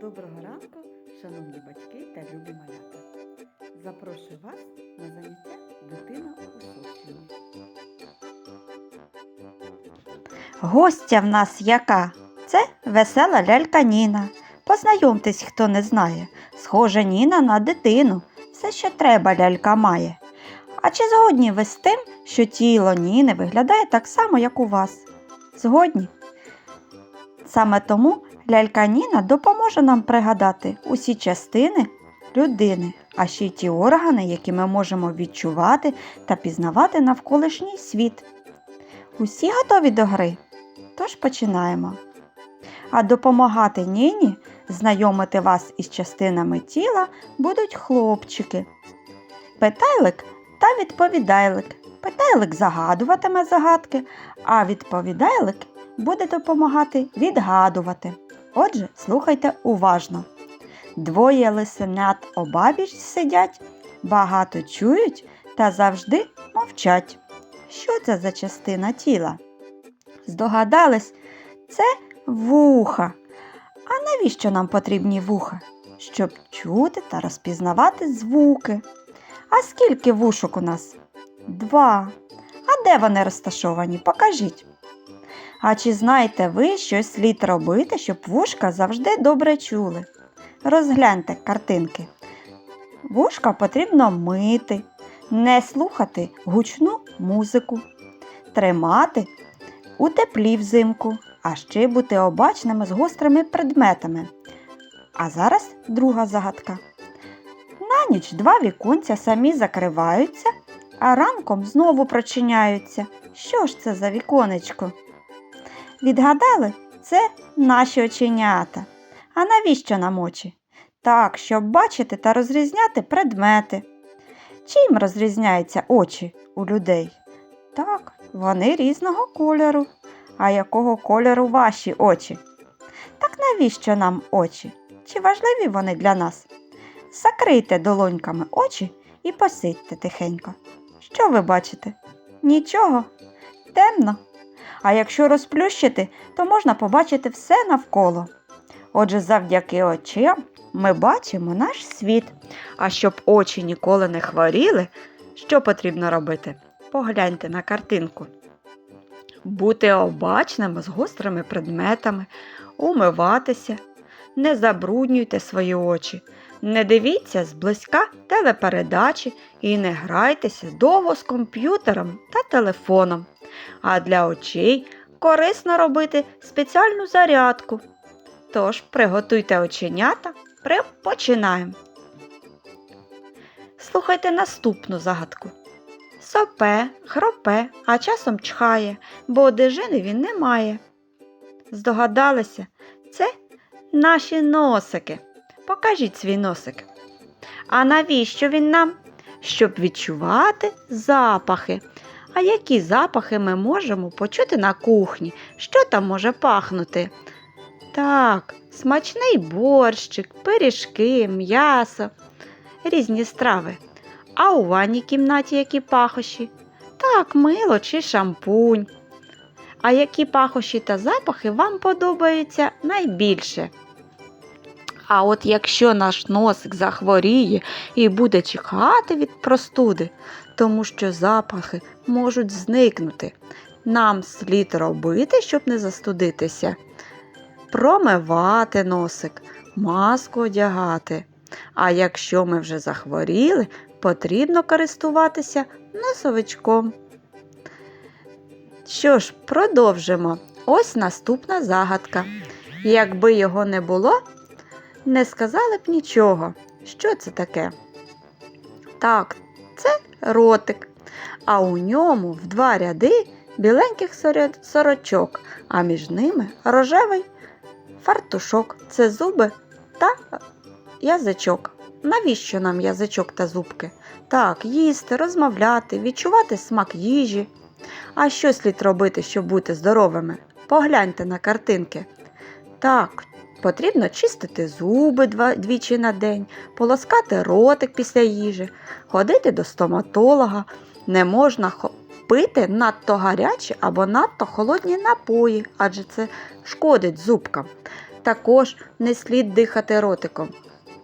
Доброго ранку, шановні батьки та любі малята. Запрошую вас на заняття дитина у соціумі. Гостя в нас яка? Це весела лялька Ніна. Познайомтесь, хто не знає. Схожа Ніна на дитину. Все, що треба, лялька має. А чи згодні ви з тим, що тіло Ніни виглядає так само, як у вас? Згодні? Саме тому лялька Ніна допоможе нам пригадати усі частини людини, а ще й ті органи, які ми можемо відчувати та пізнавати навколишній світ. Усі готові до гри? Тож починаємо. А допомагати Ніні знайомити вас із частинами тіла будуть хлопчики. Питайлик та відповідайлик. Питайлик загадуватиме загадки, а відповідайлик буде допомагати відгадувати. Отже, слухайте уважно. Двоє лисенят обабіч сидять, багато чують та завжди мовчать. Що це за частина тіла? Здогадались, це вуха. А навіщо нам потрібні вуха? Щоб чути та розпізнавати звуки. А скільки вушок у нас? Два. А де вони розташовані? Покажіть. А чи знаєте ви, що слід робити, щоб вушка завжди добре чули? Розгляньте картинки. Вушка потрібно мити, не слухати гучну музику, тримати у теплі взимку, а ще бути обачними з гострими предметами. А зараз друга загадка. На ніч два віконця самі закриваються, а ранком знову прочиняються. Що ж це за віконечко? Відгадали? Це наші оченята. А навіщо нам очі? Так, щоб бачити та розрізняти предмети. Чим розрізняються очі у людей? Так, вони різного кольору. А якого кольору ваші очі? Так навіщо нам очі? Чи важливі вони для нас? Закрийте долоньками очі і посидьте тихенько. Що ви бачите? Нічого. Темно. А якщо розплющити, то можна побачити все навколо. Отже, завдяки очам ми бачимо наш світ. А щоб очі ніколи не хворіли, що потрібно робити? Погляньте на картинку. Бути обачними з гострими предметами, умиватися, не забруднюйте свої очі, не дивіться зблизька телепередачі і не грайтеся довго з комп'ютером та телефоном. А для очей корисно робити спеціальну зарядку. Тож приготуйте оченята, починаємо. Слухайте наступну загадку. Сопе, хропе, а часом чхає, бо одежини він не має. Здогадалися, це наші носики. Покажіть свій носик. А навіщо він нам? Щоб відчувати запахи. А які запахи ми можемо почути на кухні? Що там може пахнути? Так, смачний борщик, пиріжки, м'ясо, різні страви. А у ванній кімнаті які пахощі? Так, мило чи шампунь. А які пахощі та запахи вам подобаються найбільше? А от якщо наш носик захворіє і буде чихати від простуди, тому що запахи можуть зникнути, нам слід робити, щоб не застудитися, промивати носик, маску одягати. А якщо ми вже захворіли, потрібно користуватися носовичком. Що ж, продовжимо. Ось наступна загадка. Якби його не було, не сказали б нічого. Що це таке? Так, це ротик, а у ньому в два ряди біленьких сорочок, а між ними рожевий фартушок. Це зуби та язичок. Навіщо нам язичок та зубки? Так, їсти, розмовляти, відчувати смак їжі. А що слід робити, щоб бути здоровими? Погляньте на картинки. Так, потрібно чистити зуби двічі на день, полоскати ротик після їжі, ходити до стоматолога. Не можна пити надто гарячі або надто холодні напої, адже це шкодить зубкам. Також не слід дихати ротиком.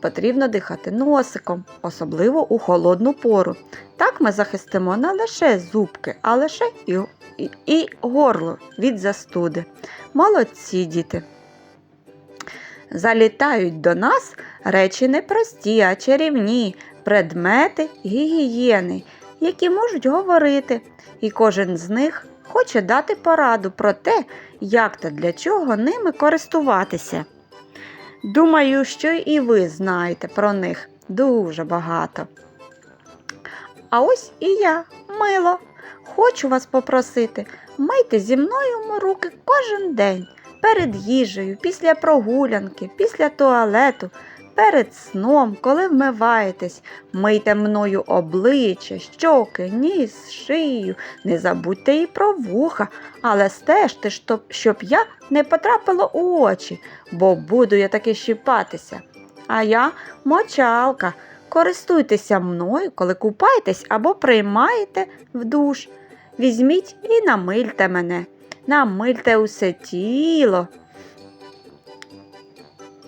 Потрібно дихати носиком, особливо у холодну пору. Так ми захистимо не лише зубки, а лише і, і, і горло від застуди. Молодці діти. Залітають до нас речі не прості, а чарівні, предмети гігієни, які можуть говорити, і кожен з них хоче дати пораду про те, як та для чого ними користуватися. Думаю, що і ви знаєте про них дуже багато. А ось і я, мило, хочу вас попросити, майте зі мною руки кожен день, перед їжею, після прогулянки, після туалету, перед сном, коли вмиваєтесь, мийте мною обличчя, щоки, ніс, шию, не забудьте і про вуха, але стежте, щоб, я не потрапила у очі, бо буду я таки щіпатися. А я мочалка. Користуйтеся мною, коли купаєтесь або приймаєте в душ. Візьміть і намильте мене, намильте усе тіло.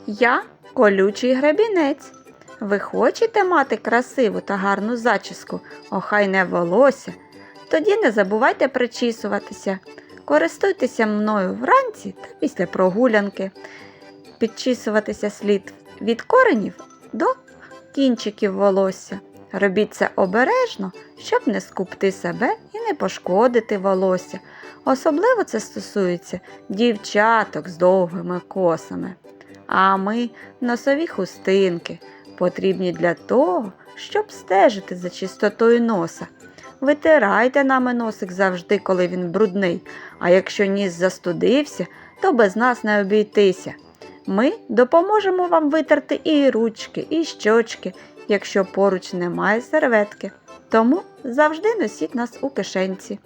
Я колючий гребінець. Ви хочете мати красиву та гарну зачіску, охайне волосся? Тоді не забувайте причісуватися. Користуйтеся мною вранці та після прогулянки. Підчісуватися слід від коренів до кінчиків волосся. Робіть це обережно, щоб не скупти себе і не пошкодити волосся. Особливо це стосується дівчаток з довгими косами. А ми носові хустинки потрібні для того, щоб стежити за чистотою носа. Витирайте нами носик завжди, коли він брудний, а якщо ніс застудився, то без нас не обійтися. Ми допоможемо вам витерти і ручки, і щочки, якщо поруч немає серветки. Тому завжди носіть нас у кишенці.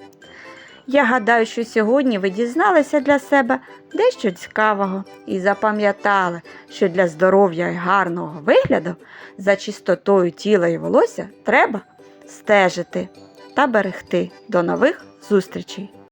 Я гадаю, що сьогодні ви дізналися для себе дещо цікавого і запам'ятали, що для здоров'я і гарного вигляду за чистотою тіла і волосся треба стежити та берегти. До нових зустрічей!